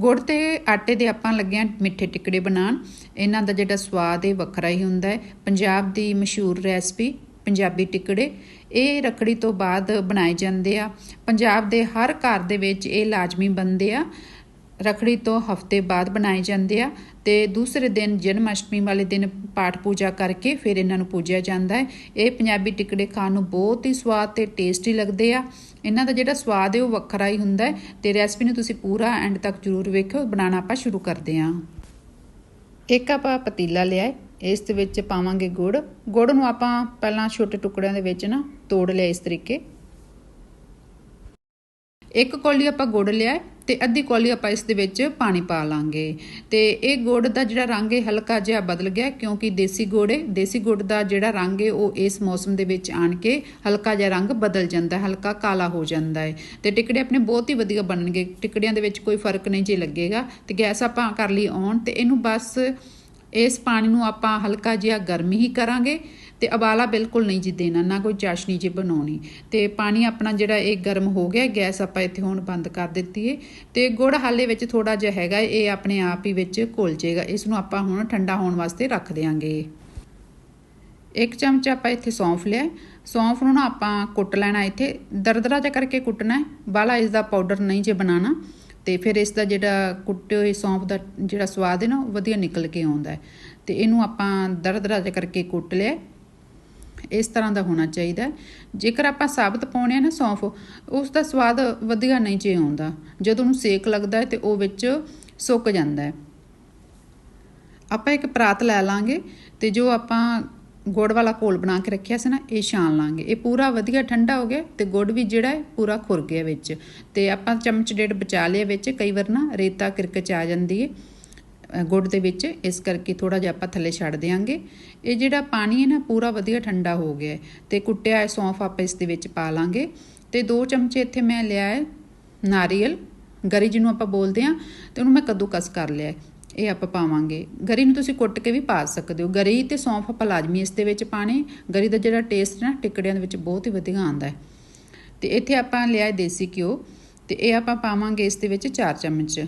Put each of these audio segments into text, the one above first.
ਗੁੜ ਤੇ ਆਟੇ ਦੇ ਆਪਾਂ ਲੱਗੇ ਆ ਮਿੱਠੇ ਟਿਕੜੇ ਬਣਾਉਣ। ਇਹਨਾਂ ਦਾ ਜਿਹੜਾ ਸਵਾਦ ਹੈ ਵੱਖਰਾ ਹੀ ਹੁੰਦਾ ਹੈ। ਪੰਜਾਬ ਦੀ ਮਸ਼ਹੂਰ ਰੈਸਪੀ, ਪੰਜਾਬੀ ਟਿਕੜੇ, ਇਹ ਰਖੜੀ ਤੋਂ ਬਾਅਦ ਬਣਾਏ ਜਾਂਦੇ ਆ। ਪੰਜਾਬ ਦੇ ਹਰ ਘਰ ਦੇ ਵਿੱਚ ਇਹ ਲਾਜ਼ਮੀ ਬਣਦੇ ਆ। ਰਖੜੀ ਤੋਂ ਹਫ਼ਤੇ ਬਾਅਦ ਬਣਾਏ ਜਾਂਦੇ ਆ ਤੇ ਦੂਸਰੇ ਦਿਨ ਜਨਮ ਅਸ਼ਟਮੀ ਵਾਲੇ ਦਿਨ ਪਾਠ ਪੂਜਾ ਕਰਕੇ ਫਿਰ ਇਹਨਾਂ ਨੂੰ ਪੂਜਿਆ ਜਾਂਦਾ ਹੈ। ਇਹ ਪੰਜਾਬੀ ਟਿਕੜੇ ਖਾਣ ਨੂੰ ਬਹੁਤ ਹੀ ਸਵਾਦ ਤੇ ਟੇਸਟੀ ਲੱਗਦੇ ਆ। ਇਹਨਾਂ ਦਾ ਜਿਹੜਾ ਸਵਾਦ ਹੈ ਉਹ ਵੱਖਰਾ ਹੀ ਹੁੰਦਾ ਹੈ ਤੇ ਰੈਸਪੀ ਨੂੰ ਤੁਸੀਂ ਪੂਰਾ ਐਂਡ ਤੱਕ ਜਰੂਰ ਵੇਖਿਓ। ਬਣਾਉਣਾ ਆਪਾਂ ਸ਼ੁਰੂ ਕਰਦੇ ਹਾਂ। ਇੱਕ ਆਪਾਂ ਪਤੀਲਾ ਲਿਆ ਇਸ ਦੇ ਵਿੱਚ ਪਾਵਾਂਗੇ ਗੁੜ। ਗੁੜ ਨੂੰ ਆਪਾਂ ਪਹਿਲਾਂ ਛੋਟੇ ਟੁਕੜਿਆਂ ਦੇ ਵਿੱਚ ਨਾ ਤੋੜ ਲਿਆ ਇਸ ਤਰੀਕੇ। ਇੱਕ ਕੌਲੀ ਆਪਾਂ ਗੁੜ ਲਿਆ ਤੇ ਅੱਧੀ ਕੌਲੀ ਆਪਾਂ ਇਸ ਦੇ ਵਿੱਚ ਪਾਣੀ ਪਾ ਲਾਂਗੇ। ਤੇ ਇਹ ਗੁੜ ਦਾ ਜਿਹੜਾ ਰੰਗ ਹੈ ਹਲਕਾ ਜਿਹਾ ਬਦਲ ਗਿਆ ਕਿਉਂਕਿ ਦੇਸੀ ਗੁੜ ਹੈ ਦੇਸੀ ਗੁੜ ਦਾ ਜਿਹੜਾ ਰੰਗ ਹੈ ਉਹ ਇਸ ਮੌਸਮ ਦੇ ਵਿੱਚ ਆਣ ਕੇ ਹਲਕਾ ਜਿਹਾ ਰੰਗ ਬਦਲ ਜਾਂਦਾ ਹਲਕਾ ਕਾਲਾ ਹੋ ਜਾਂਦਾ ਹੈ। ਤੇ ਟਿਕੜੇ ਆਪਣੇ ਬਹੁਤ ਹੀ ਵਧੀਆ ਬਣਨਗੇ। ਟਿਕੜਿਆਂ ਦੇ ਵਿੱਚ ਕੋਈ ਫ਼ਰਕ ਨਹੀਂ ਜੇ ਲੱਗੇਗਾ। ਤੇ ਗੈਸ ਆਪਾਂ ਕਰ ਲਈ ਔਨ ਤੇ ਇਹਨੂੰ ਬਸ ਇਸ ਪਾਣੀ ਨੂੰ ਆਪਾਂ ਹਲਕਾ ਜਿਹਾ ਗਰਮ ਹੀ ਕਰਾਂਗੇ। ਤੇ ਉਬਾਲਾ ਬਿਲਕੁਲ ਨਹੀਂ ਜੀ ਦੇਣਾ, ਨਾ ਕੋਈ ਚਾਸ਼ਨੀ ਜੀ ਬਣਾਉਣੀ। ਤੇ ਪਾਣੀ ਆਪਣਾ ਜਿਹੜਾ ਇਹ ਗਰਮ ਹੋ ਗਿਆ, ਗੈਸ ਆਪਾਂ ਇੱਥੇ ਹੁਣ ਬੰਦ ਕਰ ਦਿੱਤੀ ਏ। ਤੇ ਗੁੜ ਹਾਲੇ ਵਿੱਚ ਥੋੜਾ ਜਿਹਾ ਹੈਗਾ ਇਹ ਆਪਣੇ ਆਪ ਹੀ ਵਿੱਚ ਘੁਲ ਜਾਏਗਾ। ਇਸ ਨੂੰ ਆਪਾਂ ਹੁਣ ਠੰਡਾ ਹੋਣ ਵਾਸਤੇ ਰੱਖ ਦੇਾਂਗੇ ਇੱਕ ਚਮਚ ਆਪਾਂ ਇੱਥੇ ਸੌਂਫ ਲਿਆ ਸੌਂਫ ਨੂੰ ਨਾ ਆਪਾਂ ਕੁੱਟ ਲੈਣਾ ਇੱਥੇ। ਦਰਦਰਾ ਜਿਹਾ ਕਰਕੇ ਕੁੱਟਣਾ ਬਾਲਾ ਇਸ ਦਾ ਪਾਊਡਰ ਨਹੀਂ ਜੇ ਬਣਾਉਣਾ। ਤੇ ਫਿਰ ਇਸ ਦਾ ਜਿਹੜਾ ਕੁੱਟੇ ਹੋਏ ਸੌਂਫ ਦਾ ਜਿਹੜਾ ਸਵਾਦ ਹੈ ਨਾ, ਉਹ ਵਧੀਆ ਨਿਕਲ ਕੇ ਆਉਂਦਾ ਹੈ ਤੇ ਇਹਨੂੰ ਆਪਾਂ ਦਰਦਰਾ ਜਿਹਾ ਕਰਕੇ ਕੁੱਟ ਲਿਆ ਇਸ ਤਰ੍ਹਾਂ ਦਾ ਹੋਣਾ ਚਾਹੀਦਾ ਜੇਕਰ ਆਪਾਂ ਸਾਬਤ ਪਾਉਣੇ ਆ ਨਾ ਸੌਂਫ, ਉਸ ਦਾ ਸਵਾਦ ਵਧੀਆ ਨਹੀਂ ਜੇ ਆਉਂਦਾ। ਜਦੋਂ ਉਹਨੂੰ ਸੇਕ ਲੱਗਦਾ ਹੈ ਤੇ ਉਹ ਵਿੱਚ ਸੁੱਕ ਜਾਂਦਾ ਹੈ। ਆਪਾਂ ਇੱਕ ਪਰਾਤ ਲੈ ਲਾਂਗੇ ਤੇ ਜੋ ਆਪਾਂ ਗੁੜ ਵਾਲਾ ਘੋਲ ਬਣਾ ਕੇ ਰੱਖਿਆ ਸੀ ਨਾ, ਇਹ ਛਾਣ ਲਾਂਗੇ। ਇਹ ਪੂਰਾ ਵਧੀਆ ਠੰਡਾ ਹੋ ਗਿਆ ਤੇ ਗੁੜ ਵੀ ਜਿਹੜਾ ਹੈ, ਪੂਰਾ ਖੁਰ ਗਿਆ ਵਿੱਚ। ਤੇ ਆਪਾਂ ਚਮਚ ਡੇਢ ਬਚਾ ਲਿਆ ਵਿੱਚ, ਕਈ ਵਾਰ ਨਾ ਰੇਤਾ ਕਿਰਕਚ ਆ ਜਾਂਦੀ ਹੈ ਗੁੜ ਦੇ ਵਿੱਚ, ਇਸ ਕਰਕੇ ਥੋੜਾ ਜਿਹਾ ਆਪਾਂ ਥੱਲੇ ਛੱਡ ਦੇਾਂਗੇ ਇਹ ਜਿਹੜਾ ਪਾਣੀ ਹੈ ਨਾ, ਪੂਰਾ ਵਧੀਆ ਠੰਡਾ ਹੋ ਗਿਆ ਤੇ ਕੁੱਟਿਆ ਸੌਂਫ ਆਪਾਂ ਇਸ ਦੇ ਵਿੱਚ ਪਾ ਲਾਂਗੇ। ਤੇ 2 ਚਮਚੇ ਇੱਥੇ ਮੈਂ ਲਿਆ ਹੈ ਨਾਰੀਅਲ, ਗਰੀ ਜਿਹਨੂੰ ਆਪਾਂ ਬੋਲਦੇ ਆ ਤੇ ਉਹਨੂੰ ਮੈਂ ਕੱਦੂਕਸ ਕਰ ਲਿਆ ਇਹ ਆਪਾਂ ਪਾਵਾਂਗੇ। ਗਰੀ ਨੂੰ ਤੁਸੀਂ ਕੁੱਟ ਕੇ ਵੀ ਪਾ ਸਕਦੇ ਹੋ। ਗਰੀ ਤੇ ਸੌਂਫ ਆਪਾਂ ਲਾਜ਼ਮੀ ਇਸ ਦੇ ਵਿੱਚ ਪਾਣੇ ਗਰੀ ਦਾ ਜਿਹੜਾ ਟੇਸਟ ਨਾ, ਟਿਕੜਿਆਂ ਦੇ ਵਿੱਚ ਬਹੁਤ ਹੀ ਵਧੀਆ ਆਉਂਦਾ ਹੈ। ਤੇ ਇੱਥੇ ਆਪਾਂ ਲਿਆ ਦੇਸੀ ਘਿਓ। ਤੇ ਇਹ ਆਪਾਂ ਪਾਵਾਂਗੇ ਇਸ ਦੇ ਵਿੱਚ 4 ਚਮਚ।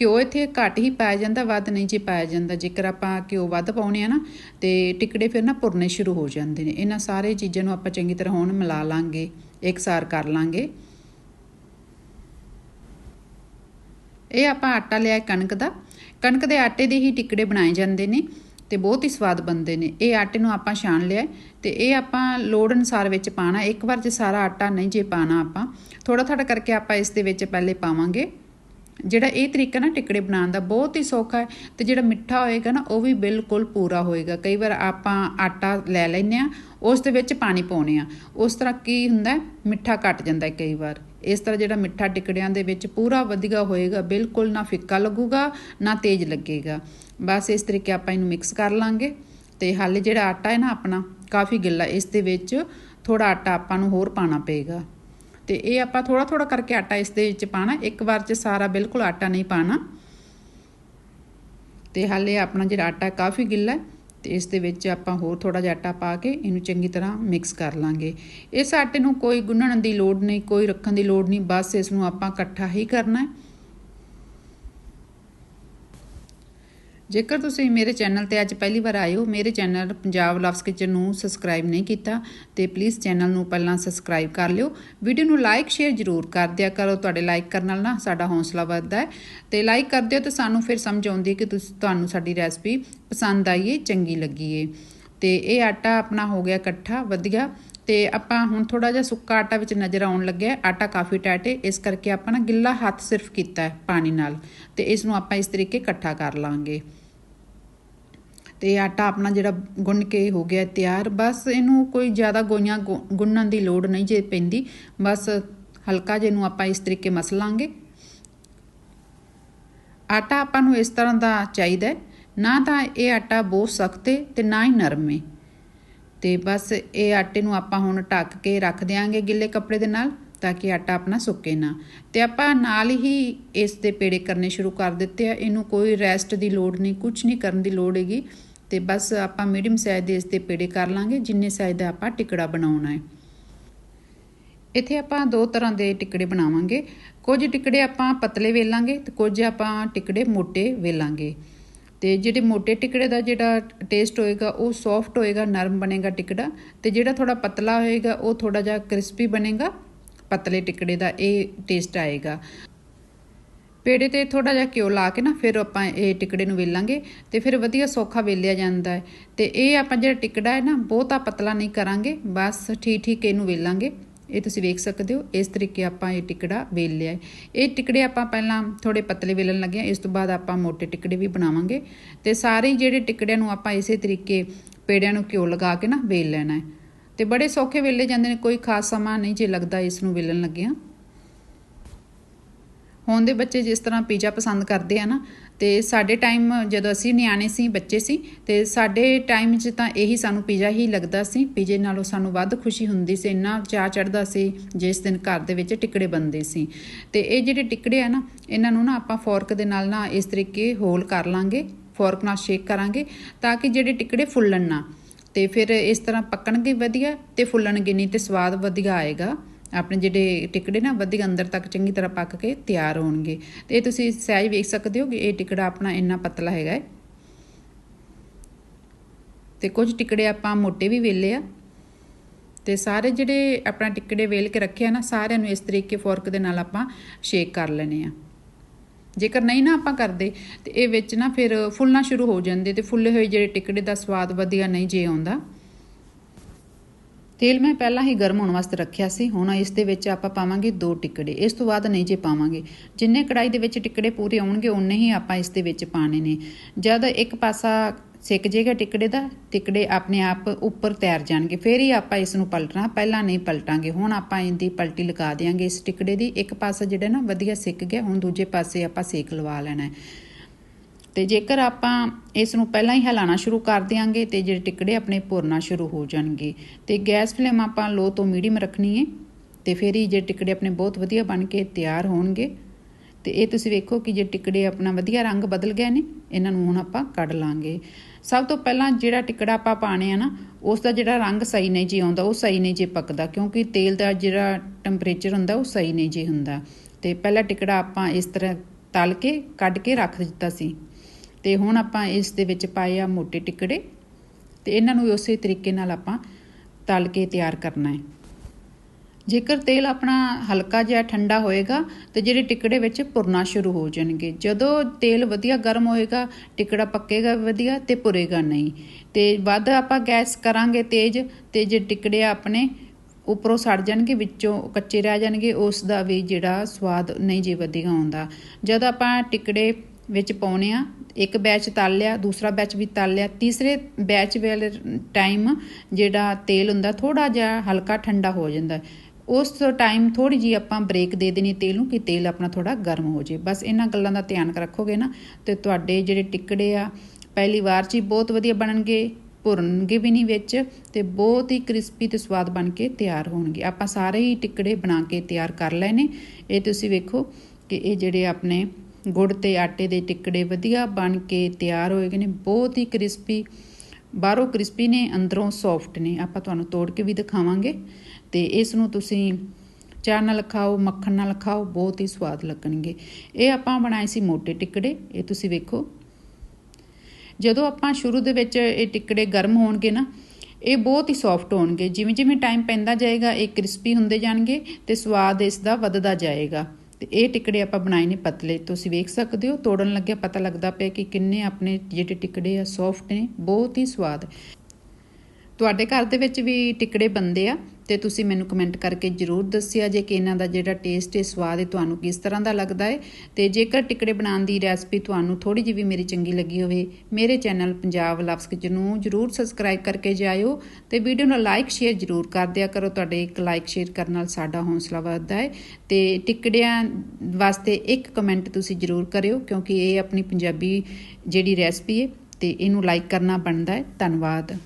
ਘਿਓ ਇੱਥੇ ਘੱਟ ਹੀ ਪਾਇਆ ਜਾਂਦਾ, ਵੱਧ ਨਹੀਂ ਜੇ ਪਾਇਆ ਜਾਂਦਾ। ਜੇਕਰ ਆਪਾਂ ਘਿਓ ਵੱਧ ਪਾਉਣੇ ਆ ਨਾ, ਤੇ ਟਿਕੜੇ ਫਿਰ ਨਾ ਪੁਰਨੇ ਸ਼ੁਰੂ ਹੋ ਜਾਂਦੇ ਨੇ। ਇਹਨਾਂ ਸਾਰੇ ਚੀਜ਼ਾਂ ਨੂੰ ਆਪਾਂ ਚੰਗੀ ਤਰ੍ਹਾਂ ਹੁਣ ਮਿਲਾ ਲਾਂਗੇ, ਇਕਸਾਰ ਕਰ ਲਾਂਗੇ। ਇਹ ਆਪਾਂ ਆਟਾ ਲਿਆ ਕਣਕ ਦਾ। ਕਣਕ ਦੇ ਆਟੇ ਦੇ ਹੀ ਟਿਕੜੇ ਬਣਾਏ ਜਾਂਦੇ ਨੇ ਤੇ ਬਹੁਤ ਹੀ ਸਵਾਦ ਬਣਦੇ ਨੇ। ਇਹ ਆਟੇ ਨੂੰ ਆਪਾਂ ਛਾਣ ਲਿਆ ਤੇ ਇਹ ਆਪਾਂ ਲੋੜ ਅਨਸਾਰ ਵਿੱਚ ਪਾਣਾ ਇੱਕ ਵਾਰ ਜੇ ਸਾਰਾ ਆਟਾ ਨਹੀਂ ਜੇ ਪਾਣਾ ਆਪਾਂ ਥੋੜਾ ਥੋੜਾ ਕਰਕੇ ਆਪਾਂ ਇਸ ਦੇ ਵਿੱਚ ਪਹਿਲੇ ਪਾਵਾਂਗੇ। ਜਿਹੜਾ ਇਹ ਤਰੀਕਾ ਨਾ ਟਿਕੜੇ ਬਣਾਉਣ ਦਾ ਬਹੁਤ ਹੀ ਸੌਖਾ ਹੈ ਤੇ ਜਿਹੜਾ ਮਿੱਠਾ ਹੋਏਗਾ ਨਾ ਉਹ ਵੀ ਬਿਲਕੁਲ ਪੂਰਾ ਹੋਏਗਾ। ਕਈ ਵਾਰ ਆਪਾਂ ਆਟਾ ਲੈ ਲੈਨੇ ਆ ਉਸ ਦੇ ਵਿੱਚ ਪਾਣੀ ਪਾਉਨੇ ਆ ਉਸ ਤਰ੍ਹਾਂ ਕੀ ਹੁੰਦਾ ਮਿੱਠਾ ਘਟ ਜਾਂਦਾ ਹੈ ਕਈ ਵਾਰ। ਇਸ ਤਰ੍ਹਾਂ ਜਿਹੜਾ ਮਿੱਠਾ ਟਿਕੜਿਆਂ ਦੇ ਵਿੱਚ ਪੂਰਾ ਵਧੀਆ ਹੋਏਗਾ, ਬਿਲਕੁਲ ਨਾ ਫਿੱਕਾ ਲੱਗੂਗਾ, ਨਾ ਤੇਜ਼ ਲੱਗੇਗਾ। ਬਸ ਇਸ ਤਰੀਕੇ ਆਪਾਂ ਇਹਨੂੰ ਮਿਕਸ ਕਰ ਲਾਂਗੇ ਤੇ ਹਾਲੇ ਜਿਹੜਾ ਆਟਾ ਹੈ ਨਾ ਆਪਣਾ, ਕਾਫੀ ਗਿੱਲਾ, ਇਸ ਦੇ ਵਿੱਚ ਥੋੜਾ ਆਟਾ ਆਪਾਂ ਨੂੰ ਹੋਰ ਪਾਣਾ ਪਏਗਾ। ਤੇ ਇਹ ਆਪਾਂ ਥੋੜਾ ਥੋੜਾ ਕਰਕੇ ਆਟਾ ਇਸ ਦੇ ਵਿੱਚ ਪਾਣਾ ਇੱਕ ਵਾਰ 'ਚ ਸਾਰਾ ਬਿਲਕੁਲ ਆਟਾ ਨਹੀਂ ਪਾਣਾ ਤੇ ਹਾਲੇ ਆਪਣਾ ਜਿਹੜਾ ਆਟਾ ਕਾਫੀ ਗਿੱਲਾ ਹੈ, ਤੇ ਇਸ ਦੇ ਵਿੱਚ ਆਪਾਂ ਹੋਰ ਥੋੜਾ ਜਿਹਾ ਆਟਾ ਪਾ ਕੇ ਇਹਨੂੰ ਚੰਗੀ ਤਰ੍ਹਾਂ ਮਿਕਸ ਕਰ ਲਾਂਗੇ। ਇਸ ਆਟੇ ਨੂੰ ਕੋਈ ਗੁੰਨਣ ਦੀ ਲੋੜ ਨਹੀਂ, ਕੋਈ ਰੱਖਣ ਦੀ ਲੋੜ ਨਹੀਂ, ਬਸ ਇਸ ਨੂੰ ਆਪਾਂ ਇਕੱਠਾ ਹੀ ਕਰਨਾ ਹੈ। ਜੇਕਰ ਤੁਸੀਂ ਮੇਰੇ ਚੈਨਲ ਤੇ ਅੱਜ ਪਹਿਲੀ ਵਾਰ ਆਏ ਹੋ, ਮੇਰੇ ਚੈਨਲ ਪੰਜਾਬ ਲਵਸ ਕਿਚਨ ਨੂੰ ਸਬਸਕ੍ਰਾਈਬ ਨਹੀਂ ਕੀਤਾ, ਤੇ ਪਲੀਜ਼ ਚੈਨਲ ਨੂੰ ਪਹਿਲਾਂ ਸਬਸਕ੍ਰਾਈਬ ਕਰ ਲਿਓ। ਵੀਡੀਓ ਨੂੰ ਲਾਈਕ ਸ਼ੇਅਰ ਜ਼ਰੂਰ ਕਰ ਦਿਆ ਕਰੋ। ਤੁਹਾਡੇ ਲਾਈਕ ਕਰਨ ਨਾਲ ਨਾ ਸਾਡਾ ਹੌਸਲਾ ਵੱਧਦਾ ਹੈ। ਤੇ ਲਾਈਕ ਕਰ ਦਿਓ ਤੇ ਸਾਨੂੰ ਫਿਰ ਸਮਝ ਆਉਂਦੀ ਹੈ ਕਿ ਤੁਸੀਂ, ਤੁਹਾਨੂੰ ਸਾਡੀ ਰੈਸਪੀ ਪਸੰਦ ਆਈ ਹੈ ਚੰਗੀ ਲੱਗੀ ਹੈ ਤੇ ਇਹ ਆਟਾ ਆਪਣਾ ਹੋ ਗਿਆ ਇਕੱਠਾ, ਵਧੀਆ। ਤੇ ਆਪਾਂ ਹੁਣ ਥੋੜਾ ਜਿਹਾ ਸੁੱਕਾ ਆਟਾ ਵਿੱਚ ਨਜ਼ਰ ਆਉਣ ਲੱਗਿਆ ਆਟਾ ਕਾਫੀ ਟਾਈਟ ਹੈ ਇਸ ਕਰਕੇ ਆਪਾਂ ਨਾ ਗਿੱਲਾ ਹੱਥ ਸਿਰਫ ਕੀਤਾ ਹੈ ਪਾਣੀ ਨਾਲ। ਤੇ ਇਸ ਨੂੰ ਆਪਾਂ ਇਸ ਤਰੀਕੇ ਇਕੱਠਾ ਕਰ ਲਾਂਗੇ। ਤੇ ਆਟਾ ਆਪਣਾ ਜਿਹੜਾ ਗੁੰਨ ਕੇ ਹੋ ਗਿਆ ਤਿਆਰ। ਬਸ ਇਹਨੂੰ ਕੋਈ ਜ਼ਿਆਦਾ ਗੋਈਆਂ ਗੁੰਨਣ ਦੀ ਲੋੜ ਨਹੀਂ ਜੇ ਪੈਂਦੀ। ਬਸ ਹਲਕਾ ਜੇ ਨੂੰ ਆਪਾਂ ਇਸ ਤਰੀਕੇ ਮਸ ਲਾਂਗੇ। ਆਟਾ ਆਪਾਂ ਨੂੰ ਇਸ ਤਰ੍ਹਾਂ ਦਾ ਚਾਹੀਦਾ ਨਾ ਤਾਂ ਇਹ ਆਟਾ ਬਹੁਤ ਸਖਤ ਹੈ ਤੇ ਨਾ ਹੀ ਨਰਮ ਹੈ ਤੇ ਬਸ ਇਹ ਆਟੇ ਨੂੰ ਆਪਾਂ ਹੁਣ ਢੱਕ ਕੇ ਰੱਖ ਦੇਾਂਗੇ ਗਿੱਲੇ ਕੱਪੜੇ ਦੇ ਨਾਲ ਤਾਂ ਕਿ ਆਟਾ ਆਪਣਾ ਸੁੱਕੇ ਨਾ। ਤੇ ਆਪਾਂ ਨਾਲ ਹੀ ਇਸ ਦੇ ਪੇੜੇ ਕਰਨੇ ਸ਼ੁਰੂ ਕਰ ਦਿੱਤੇ ਆ। ਇਹਨੂੰ ਕੋਈ ਰੈਸਟ ਦੀ ਲੋੜ ਨਹੀਂ ਕੁਝ ਨਹੀਂ ਕਰਨ ਦੀ ਲੋੜ ਹੈਗੀ। ਤੇ ਬਸ ਆਪਾਂ ਮੀਡੀਅਮ ਸਾਈਜ਼ ਦੇ ਇਸ 'ਤੇ ਪੇੜੇ ਕਰ ਲਾਂਗੇ, ਜਿੰਨੇ ਸਾਈਜ਼ ਦਾ ਆਪਾਂ ਟਿਕੜਾ ਬਣਾਉਣਾ ਹੈ। ਇੱਥੇ ਆਪਾਂ ਦੋ ਤਰ੍ਹਾਂ ਦੇ ਟਿਕੜੇ ਬਣਾਵਾਂਗੇ। ਕੁਝ ਟਿਕੜੇ ਆਪਾਂ ਪਤਲੇ ਵੇਲਾਂਗੇ ਤੇ ਕੁਝ ਆਪਾਂ ਟਿਕੜੇ ਮੋٹے ਵੇਲਾਂਗੇ। ਤੇ ਜਿਹੜੇ ਮੋٹے ਟਿਕੜੇ ਦਾ ਜਿਹੜਾ ਟੇਸਟ ਹੋਏਗਾ, ਉਹ ਸੌਫਟ ਹੋਏਗਾ, ਨਰਮ ਬਣੇਗਾ ਟਿਕੜਾ ਤੇ ਜਿਹੜਾ ਥੋੜਾ ਪਤਲਾ ਹੋਏਗਾ, ਉਹ ਥੋੜਾ ਜਿਹਾ ਕ੍ਰਿਸਪੀ ਬਣੇਗਾ, ਪਤਲੇ ਟਿਕੜੇ ਦਾ ਇਹ ਟੇਸਟ ਆਏਗਾ। ਪੇੜੇ ਤੇ ਥੋੜਾ ਜਿਹਾ ਘਿਓ ਲਾ ਕੇ ਨਾ ਫਿਰ ਆਪਾਂ ਇਹ ਟਿਕੜੇ ਨੂੰ ਵੇਲਾਂਗੇ ਤੇ ਫਿਰ ਵਧੀਆ ਸੌਖਾ ਵੇਲਿਆ ਜਾਂਦਾ ਹੈ। ਤੇ ਇਹ ਆਪਾਂ ਜਿਹੜਾ ਟਿਕੜਾ ਹੈ ਨਾ, ਬਹੁਤਾ ਪਤਲਾ ਨਹੀਂ ਕਰਾਂਗੇ, ਬਸ ਠੀਕ ਠੀਕ ਇਹਨੂੰ ਵੇਲਾਂਗੇ। ਇਹ ਤੁਸੀਂ ਵੇਖ ਸਕਦੇ ਹੋ, ਇਸ ਤਰੀਕੇ ਆਪਾਂ ਇਹ ਟਿਕੜਾ ਵੇਲ ਲਿਆ ਹੈ। ਇਹ ਟਿਕੜੇ ਆਪਾਂ ਪਹਿਲਾਂ ਥੋੜੇ ਪਤਲੇ ਵੇਲਣ ਲੱਗੇ ਹਾਂ, ਇਸ ਤੋਂ ਬਾਅਦ ਆਪਾਂ ਮੋٹے ਟਿਕੜੇ ਵੀ ਬਣਾਵਾਂਗੇ। ਤੇ ਸਾਰੇ ਜਿਹੜੇ ਟਿਕੜਿਆਂ ਨੂੰ ਆਪਾਂ ਇਸੇ ਤਰੀਕੇ ਪੇੜਿਆਂ ਨੂੰ ਘਿਓ ਲਗਾ ਕੇ ਨਾ ਵੇਲ ਲੈਣਾ ਹੈ। ਤੇ ਬੜੇ ਸੌਖੇ ਵੇਲੇ ਜਾਂਦੇ ਨੇ, ਕੋਈ ਖਾਸ ਸਮਾਂ ਨਹੀਂ ਜੇ ਲੱਗਦਾ ਇਸ ਨੂੰ ਵੇਲਣ ਲੱਗਿਆ ਹੁਣ ਦੇ ਬੱਚੇ ਜਿਸ ਤਰ੍ਹਾਂ ਪੀਜ਼ਾ ਪਸੰਦ ਕਰਦੇ ਆ ਨਾ, ਤੇ ਸਾਡੇ ਟਾਈਮ ਜਦੋਂ ਅਸੀਂ ਨਿਆਣੇ ਸੀ, ਬੱਚੇ ਸੀ, ਤੇ ਸਾਡੇ ਟਾਈਮ 'ਚ ਤਾਂ ਇਹੀ ਸਾਨੂੰ ਪੀਜ਼ਾ ਹੀ ਲੱਗਦਾ ਸੀ। ਪੀਜ਼ੇ ਨਾਲੋਂ ਸਾਨੂੰ ਵੱਧ ਖੁਸ਼ੀ ਹੁੰਦੀ ਸੀ, ਇੰਨਾ ਚਾਹ ਚੜਦਾ ਸੀ, ਜਿਸ ਦਿਨ ਘਰ ਦੇ ਵਿੱਚ ਟਿਕੜੇ ਬਣਦੇ ਸੀ। ਤੇ ਇਹ ਜਿਹੜੇ ਟਿਕੜੇ ਆ ਨਾ, ਇਹਨਾਂ ਨੂੰ ਨਾ ਆਪਾਂ ਫੋਰਕ ਦੇ ਨਾਲ ਨਾ ਇਸ ਤਰੀਕੇ ਹੋਲ ਕਰ ਲਾਂਗੇ ਫੋਰਕ ਨਾਲ ਸ਼ੇਕ ਕਰਾਂਗੇ, ਤਾਂ ਕਿ ਜਿਹੜੇ ਟਿਕੜੇ ਫੁੱਲਣ ਨਾ, ਤੇ ਫਿਰ ਇਸ ਤਰ੍ਹਾਂ ਪੱਕਣਗੇ ਵਧੀਆ ਤੇ ਫੁੱਲਣਗੇ ਨਹੀਂ ਤੇ ਸਵਾਦ ਵਧੀਆ ਆਏਗਾ। ਆਪਣੇ ਜਿਹੜੇ ਟਿਕੜੇ ਨਾ ਵਧੀਆ ਅੰਦਰ ਤੱਕ ਚੰਗੀ ਤਰ੍ਹਾਂ ਪੱਕ ਕੇ ਤਿਆਰ ਹੋਣਗੇ। ਤੇ ਇਹ ਤੁਸੀਂ ਸਹਿਜ ਵੇਖ ਸਕਦੇ ਹੋ ਕਿ ਇਹ ਟਿਕੜਾ ਆਪਣਾ ਇੰਨਾ ਪਤਲਾ ਹੈਗਾ ਹੈ। ਤੇ ਕੁਝ ਟਿਕੜੇ ਆਪਾਂ ਮੋਟੇ ਵੀ ਵੇਲੇ ਆ। ਤੇ ਸਾਰੇ ਜਿਹੜੇ ਆਪਣਾ ਟਿਕੜੇ ਵੇਲ ਕੇ ਰੱਖੇ ਆ ਨਾ, ਸਾਰਿਆਂ ਨੂੰ ਇਸ ਤਰੀਕੇ ਫੋਰਕ ਦੇ ਨਾਲ ਆਪਾਂ ਸ਼ੇਕ ਕਰ ਲੈਣੇ ਆ। ਜੇਕਰ ਨਹੀਂ ਨਾ ਆਪਾਂ ਕਰਦੇ, ਤੇ ਇਹ ਵਿੱਚ ਨਾ ਫਿਰ ਫੁੱਲਣਾ ਸ਼ੁਰੂ ਹੋ ਜਾਂਦੇ ਤੇ ਫੁੱਲੇ ਹੋਏ ਜਿਹੜੇ ਟਿਕੜੇ ਦਾ ਸਵਾਦ ਵਧੀਆ ਨਹੀਂ ਜੇ ਆਉਂਦਾ। ਤੇਲ ਮੈਂ ਪਹਿਲਾਂ ਹੀ ਗਰਮ ਹੋਣ ਵਾਸਤੇ ਰੱਖਿਆ ਸੀ, ਹੁਣ ਇਸ ਦੇ ਵਿੱਚ ਆਪਾਂ ਪਾਵਾਂਗੇ ਦੋ ਟਿਕੜੇ। ਇਸ ਤੋਂ ਬਾਅਦ ਨਹੀਂ ਜੇ ਪਾਵਾਂਗੇ। ਜਿੰਨੇ ਕੜਾਈ ਦੇ ਵਿੱਚ ਟਿਕੜੇ ਪੂਰੇ ਆਉਣਗੇ ਉਨੇ ਹੀ ਆਪਾਂ ਇਸ ਦੇ ਵਿੱਚ ਪਾਣੇ ਨੇ। ਜਦ ਇੱਕ ਪਾਸਾ ਸਿੱਕ ਜੇਗਾ ਟਿਕੜੇ ਦਾ, ਟਿਕੜੇ ਆਪਣੇ ਆਪ ਉੱਪਰ ਤੈਰ ਜਾਣਗੇ। ਫਿਰ ਹੀ ਆਪਾਂ ਇਸ ਨੂੰ ਪਲਟਣਾ। ਪਹਿਲਾਂ ਨਹੀਂ ਪਲਟਾਂਗੇ। ਹੁਣ ਆਪਾਂ ਇਹਦੀ ਪਲਟੀ ਲਗਾ ਦੇਾਂਗੇ ਇਸ ਟਿਕੜੇ ਦੀ। ਇੱਕ ਪਾਸਾ ਜਿਹੜਾ ਨਾ ਵਧੀਆ ਸਿੱਕ ਗਿਆ, ਹੁਣ ਦੂਜੇ ਪਾਸੇ ਆਪਾਂ ਸੇਕ ਲਵਾ ਲੈਣਾ ਹੈ। ਤੇ ਜੇਕਰ ਆਪਾਂ ਇਸ ਨੂੰ ਪਹਿਲਾਂ ਹੀ ਹਿਲਾਣਾ ਸ਼ੁਰੂ ਕਰ ਦਿਆਂਗੇ ਤੇ ਜਿਹੜੇ ਟਿਕੜੇ ਆਪਣੇ ਭੁਰਨਾ ਸ਼ੁਰੂ ਹੋ ਜਾਣਗੇ। ਤੇ ਗੈਸ ਫਲੇਮ ਆਪਾਂ ਲੋ ਤੋਂ ਮੀਡੀਅਮ ਰੱਖਣੀ ਹੈ ਤੇ ਫਿਰ ਹੀ ਜੇ ਟਿਕੜੇ ਆਪਣੇ ਬਹੁਤ ਵਧੀਆ ਬਣ ਕੇ ਤਿਆਰ ਹੋਣਗੇ ਤੇ ਇਹ ਤੁਸੀਂ ਵੇਖੋ ਕਿ ਜੇ ਟਿਕੜੇ ਆਪਣਾ ਵਧੀਆ ਰੰਗ ਬਦਲ ਗਏ ਨੇ, ਇਹਨਾਂ ਨੂੰ ਹੁਣ ਆਪਾਂ ਕੱਢ ਲਾਂਗੇ। ਸਭ ਤੋਂ ਪਹਿਲਾਂ ਜਿਹੜਾ ਟਿਕੜਾ ਆਪਾਂ ਪਾਣੇ ਆ ਨਾ, ਉਸ ਦਾ ਜਿਹੜਾ ਰੰਗ ਸਹੀ ਨਹੀਂ ਜੀ ਆਉਂਦਾ, ਉਹ ਸਹੀ ਨਹੀਂ ਜੀ ਪੱਕਦਾ, ਕਿਉਂਕਿ ਤੇਲ ਦਾ ਜਿਹੜਾ ਟੈਂਪਰੇਚਰ ਹੁੰਦਾ, ਉਹ ਸਹੀ ਨਹੀਂ ਜੀ ਹੁੰਦਾ। ਤੇ ਪਹਿਲਾ ਟਿਕੜਾ ਆਪਾਂ ਇਸ ਤਰ੍ਹਾਂ ਤਲ ਕੇ, ਕੱਢ ਕੇ ਰੱਖ ਦਿੱਤਾ ਸੀ। ਤੇ ਹੁਣ ਆਪਾਂ ਇਸ ਦੇ ਵਿੱਚ ਪਾਏ ਆ ਮੋٹے ਟਿਕੜੇ ਤੇ ਇਹਨਾਂ ਨੂੰ ਉਸੇ ਤਰੀਕੇ ਨਾਲ ਆਪਾਂ ਤਲ ਕੇ ਤਿਆਰ ਕਰਨਾ ਹੈ। ਜੇਕਰ ਤੇਲ ਆਪਣਾ ਹਲਕਾ ਜਿਹਾ ਠੰਡਾ ਹੋਏਗਾ ਤੇ ਜਿਹੜੇ ਟਿਕੜੇ ਵਿੱਚ ਭੁਰਨਾ ਸ਼ੁਰੂ ਹੋ ਜਾਣਗੇ। ਜਦੋਂ ਤੇਲ ਵਧੀਆ ਗਰਮ ਹੋਏਗਾ, ਟਿਕੜਾ ਪੱਕੇਗਾ ਵਧੀਆ ਤੇ ਭੁਰੇਗਾ ਨਹੀਂ। ਤੇ ਵੱਧ ਆਪਾਂ ਗੈਸ ਕਰਾਂਗੇ ਤੇਜ਼ ਤੇ ਜੇ ਟਿਕੜੇ ਆਪਣੇ ਉੱਪਰੋਂ ਸੜ ਜਾਣਗੇ, ਵਿੱਚੋਂ ਕੱਚੇ ਰਹਿ ਜਾਣਗੇ, ਉਸ ਦਾ ਵੀ ਜਿਹੜਾ ਸਵਾਦ ਨਹੀਂ ਜੇ ਵਧੀਆ ਆਉਂਦਾ। ਜਦ ਆਪਾਂ ਟਿਕੜੇ ਵਿੱਚ ਪਾਉਣੇ ਆ। ਇੱਕ ਬੈਚ ਤਲ ਲਿਆ, ਦੂਸਰਾ ਬੈਚ ਵੀ ਤਲ ਲਿਆ। ਤੀਸਰੇ ਬੈਚ ਵੇਲੇ ਟਾਈਮ ਜਿਹੜਾ ਤੇਲ ਹੁੰਦਾ ਥੋੜਾ ਜਿਹਾ ਹਲਕਾ ਠੰਡਾ ਹੋ ਜਾਂਦਾ ਉਸ ਟਾਈਮ ਥੋੜੀ ਜੀ ਆਪਾਂ ਬ੍ਰੇਕ ਦੇ ਦੇਣੀ ਤੇਲ ਨੂੰ ਕਿ ਤੇਲ ਆਪਣਾ ਥੋੜਾ ਗਰਮ ਹੋ ਜੇ ਬਸ ਇਹਨਾਂ ਗੱਲਾਂ ਦਾ ਧਿਆਨ ਰੱਖੋਗੇ ਨਾ, ਤੇ ਤੁਹਾਡੇ ਜਿਹੜੇ ਟਿਕੜੇ ਆ, ਪਹਿਲੀ ਵਾਰ 'ਚ ਹੀ ਬਹੁਤ ਵਧੀਆ ਬਣਨਗੇ ਭੁਰਨਗੇ ਵੀ ਨਹੀਂ ਵਿੱਚ, ਤੇ ਬਹੁਤ ਹੀ ਕ੍ਰਿਸਪੀ ਤੇ ਸਵਾਦ ਬਣ ਕੇ ਤਿਆਰ ਹੋਣਗੇ। ਆਪਾਂ ਸਾਰੇ ਹੀ ਟਿਕੜੇ ਬਣਾ ਕੇ ਤਿਆਰ ਕਰ ਲਏ ਨੇ। ਇਹ ਤੁਸੀਂ ਵੇਖੋ ਕਿ ਇਹ ਜਿਹੜੇ ਆਪਣੇ ਗੁੜ ਤੇ ਆਟੇ ਦੇ ਟਿਕੜੇ ਵਧੀਆ ਬਣ ਕੇ ਤਿਆਰ ਹੋਏ ਗਏ ਨੇ, ਬਹੁਤ ਹੀ ਕ੍ਰਿਸਪੀ, ਬਾਹਰੋਂ ਕ੍ਰਿਸਪੀ ਨੇ, ਅੰਦਰੋਂ ਸੌਫਟ ਨੇ। ਆਪਾਂ ਤੁਹਾਨੂੰ ਤੋੜ ਕੇ ਵੀ ਦਿਖਾਵਾਂਗੇ ਤੇ ਇਸ ਨੂੰ ਤੁਸੀਂ ਚਾਹ ਨਾਲ ਖਾਓ, ਮੱਖਣ ਨਾਲ ਖਾਓ, ਬਹੁਤ ਹੀ ਸਵਾਦ ਲੱਗਣਗੇ। ਇਹ ਆਪਾਂ ਬਣਾਏ ਸੀ ਮੋٹے ਟਿਕੜੇ, ਇਹ ਤੁਸੀਂ ਵੇਖੋ। ਜਦੋਂ ਆਪਾਂ ਸ਼ੁਰੂ ਦੇ ਵਿੱਚ ਇਹ ਟਿਕੜੇ ਗਰਮ ਹੋਣਗੇ ਨਾ, ਇਹ ਬਹੁਤ ਹੀ ਸੌਫਟ ਹੋਣਗੇ। ਜਿਵੇਂ ਜਿਵੇਂ ਟਾਈਮ ਪੈਂਦਾ ਜਾਏਗਾ, ਇਹ ਕ੍ਰਿਸਪੀ ਹੁੰਦੇ ਜਾਣਗੇ ਤੇ ਸਵਾਦ ਇਸ ਦਾ ਵੱਧਦਾ ਜਾਏਗਾ। ਤੇ ਇਹ ਟਿਕੜੇ ਆਪਾਂ ਬਣਾਏ ਨੇ ਪਤਲੇ, ਤੁਸੀਂ ਵੇਖ ਸਕਦੇ ਹੋ, ਤੋੜਨ ਲੱਗਿਆ ਪਤਾ ਲੱਗਦਾ ਪਿਆ ਕਿ ਕਿੰਨੇ ਆਪਣੇ ਜਿਹੜੇ ਟਿਕੜੇ ਆ ਸੌਫਟ ਨੇ, ਬਹੁਤ ਹੀ ਸਵਾਦ। ਤੁਹਾਡੇ ਘਰ ਦੇ ਵਿੱਚ ਵੀ ਟਿਕੜੇ ਬੰਦੇ ਆ? ਤੇ ਤੁਸੀਂ ਮੈਨੂੰ ਕਮੈਂਟ ਕਰਕੇ ਜਰੂਰ ਦੱਸਿਆ ਜੇ ਕਿ ਇਹਨਾਂ ਦਾ ਜਿਹੜਾ ਟੇਸਟ ਹੈ ਸਵਾਦ ਹੈ, ਤੁਹਾਨੂੰ ਕਿਸ ਤਰ੍ਹਾਂ ਦਾ ਲੱਗਦਾ ਹੈ। ਤੇ ਜੇਕਰ ਟਿਕੜੇ ਬਣਾਉਣ ਦੀ ਰੈਸਪੀ ਤੁਹਾਨੂੰ ਥੋੜੀ ਜਿਹੀ ਵੀ ਮੇਰੀ ਚੰਗੀ ਲੱਗੀ ਹੋਵੇ, ਮੇਰੇ ਚੈਨਲ ਪੰਜਾਬ ਲਵਸ ਕਿਚਨ ਨੂੰ ਜਰੂਰ ਸਬਸਕ੍ਰਾਈਬ ਕਰਕੇ ਜਾਇਓ ਤੇ ਵੀਡੀਓ ਨੂੰ ਲਾਈਕ ਸ਼ੇਅਰ ਜਰੂਰ ਕਰ ਦਿਆ ਕਰੋ। ਤੁਹਾਡੇ ਇੱਕ ਲਾਈਕ ਸ਼ੇਅਰ ਕਰਨ ਨਾਲ ਸਾਡਾ ਹੌਸਲਾ ਵੱਧਦਾ ਹੈ। ਤੇ ਟਿਕੜਿਆਂ ਵਾਸਤੇ ਇੱਕ ਕਮੈਂਟ ਤੁਸੀਂ ਜਰੂਰ ਕਰਿਓ, ਕਿਉਂਕਿ ਇਹ ਆਪਣੀ ਪੰਜਾਬੀ ਜਿਹੜੀ ਰੈਸਪੀ ਹੈ, ਤੇ ਇਹਨੂੰ ਲਾਈਕ ਕਰਨਾ ਬਣਦਾ ਹੈ। ਧੰਨਵਾਦ।